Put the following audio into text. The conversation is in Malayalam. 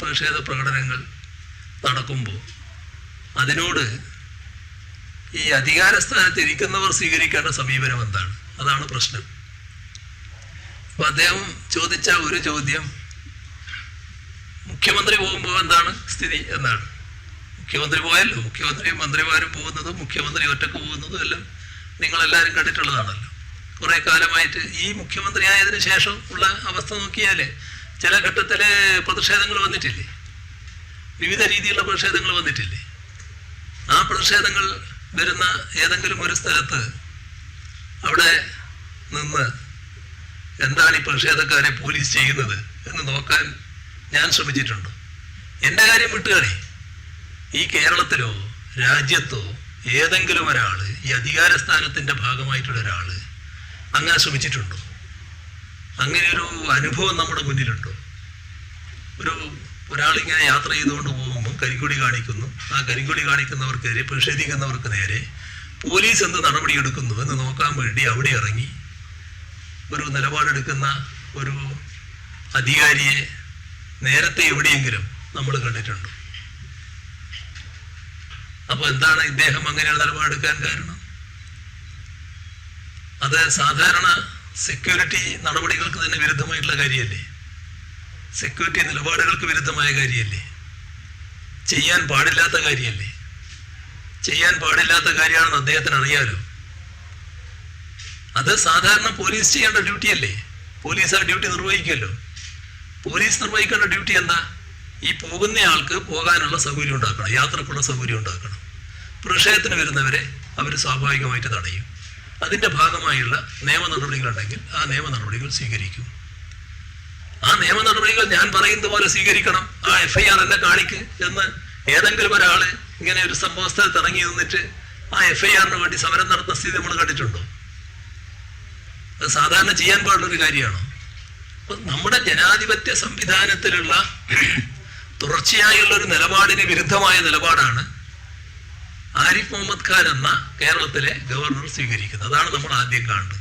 പ്രതിഷേധ പ്രകടനങ്ങൾ നടക്കുമ്പോൾ അതിനോട് ഈ അധികാരസ്ഥാനത്ത് ഇരിക്കുന്നവർ സ്വീകരിക്കേണ്ട സമീപനം എന്താണ്? അതാണ് പ്രശ്നം. അപ്പൊ അദ്ദേഹം ചോദിച്ച ഒരു ചോദ്യം മുഖ്യമന്ത്രി പോകുമ്പോൾ എന്താണ് സ്ഥിതി എന്നാണ്. മുഖ്യമന്ത്രി പോയല്ലോ. മുഖ്യമന്ത്രിയും മന്ത്രിമാരും പോകുന്നതും മുഖ്യമന്ത്രി ഒറ്റയ്ക്ക് പോകുന്നതും എല്ലാം നിങ്ങളെല്ലാവരും കണ്ടിട്ടുള്ളതാണല്ലോ. കുറെ കാലമായിട്ട് ഈ മുഖ്യമന്ത്രി ആയതിനു ശേഷം ഉള്ള അവസ്ഥ നോക്കിയാൽ ചില ഘട്ടത്തിൽ പ്രതിഷേധങ്ങൾ വന്നിട്ടില്ലേ? വിവിധ രീതിയിലുള്ള പ്രതിഷേധങ്ങൾ വന്നിട്ടില്ലേ? ആ പ്രതിഷേധങ്ങൾ വരുന്ന ഏതെങ്കിലും ഒരു സ്ഥലത്ത് അവിടെ നിന്ന് എന്താണ് ഈ പ്രതിഷേധക്കാരെ പോലീസ് ചെയ്യുന്നത് എന്ന് നോക്കാൻ ഞാൻ ശ്രമിച്ചിട്ടുണ്ട്. എന്റെ കാര്യം വിട്ടുകളി. ഈ കേരളത്തിലോ രാജ്യത്തോ ഏതെങ്കിലും ഒരാൾ ഈ അധികാര സ്ഥാനത്തിന്റെ ഭാഗമായിട്ടുള്ള ഒരാൾ അങ്ങനെ ശ്രമിച്ചിട്ടുണ്ടോ അങ്ങനെ ഒരു അനുഭവം നമ്മുടെ മുന്നിലുണ്ടോ. ഒരു ഒരാളിങ്ങനെ യാത്ര ചെയ്തുകൊണ്ട് പോകുമ്പോൾ കരിങ്കൊടി കാണിക്കുന്നു. ആ കരിങ്കൊടി കാണിക്കുന്നവർക്കെതിരെ പ്രതിഷേധിക്കുന്നവർക്ക് നേരെ പോലീസ് എന്ത് നടപടിയെടുക്കുന്നു എന്ന് നോക്കാൻ വേണ്ടി അവിടെ ഇറങ്ങി. ഒരു നിലപാടെടുക്കുന്ന ഒരു അധികാരിയെ നേരത്തെ എവിടെയെങ്കിലും നമ്മൾ കണ്ടിട്ടുണ്ട്. അപ്പൊ എന്താണ് ഇദ്ദേഹം അങ്ങനെ നിലപാടെടുക്കാൻ കാരണം? അത് സാധാരണ സെക്യൂരിറ്റി നടപടികൾക്ക് തന്നെ വിരുദ്ധമായിട്ടുള്ള കാര്യമല്ലേ? സെക്യൂരിറ്റി നിലപാടുകൾക്ക് വിരുദ്ധമായ കാര്യമല്ലേ? ചെയ്യാൻ പാടില്ലാത്ത കാര്യമല്ലേ? ചെയ്യാൻ പാടില്ലാത്ത കാര്യമാണെന്ന് അദ്ദേഹത്തിന് അറിയാലോ? അത് സാധാരണ പോലീസ് ചെയ്യേണ്ട ഡ്യൂട്ടിയല്ലേ പോലീസ് ആ ഡ്യൂട്ടി നിർവഹിക്കുമല്ലോ. പോലീസ് നിർവഹിക്കേണ്ട ഡ്യൂട്ടി എന്താ? ഈ പോകുന്ന ആൾക്ക് പോകാനുള്ള സൗകര്യം ഉണ്ടാക്കണം യാത്രക്കുള്ള സൗകര്യം ഉണ്ടാക്കണം. പ്രതിഷേധത്തിന് വരുന്നവരെ അവർ സ്വാഭാവികമായിട്ട് തടയും. അതിന്റെ ഭാഗമായുള്ള നിയമ നടപടികളുണ്ടെങ്കിൽ ആ നിയമ നടപടികൾ സ്വീകരിക്കും. ആ നിയമ നടപടികൾ ഞാൻ പറയുന്ന പോലെ സ്വീകരിക്കണം. ആ എഫ്ഐആർ എന്നെ കാണിക്ക് എന്ന് ഏതെങ്കിലും ഒരാൾ ഇങ്ങനെ ഒരു സംഭവ സ്ഥലത്ത് ഇറങ്ങി നിന്നിട്ട് ആ എഫ്ഐആറിന് വേണ്ടി സമരം നടത്തുന്ന സ്ഥിതി നമ്മൾ കണ്ടിട്ടുണ്ടോ? അത് സാധാരണ ചെയ്യാൻ പാടുള്ള ഒരു കാര്യമാണോ? അപ്പൊ നമ്മുടെ ജനാധിപത്യ സംവിധാനത്തിലുള്ള തുടർച്ചയായുള്ള ഒരു നിലപാടിന് വിരുദ്ധമായ നിലപാടാണ് ആരിഫ് മുഹമ്മദ് ഖാൻ എന്ന കേരളത്തിലെ ഗവർണർ സ്വീകരിക്കുന്നത്. അതാണ് നമ്മൾ ആദ്യം കാണുന്നത്.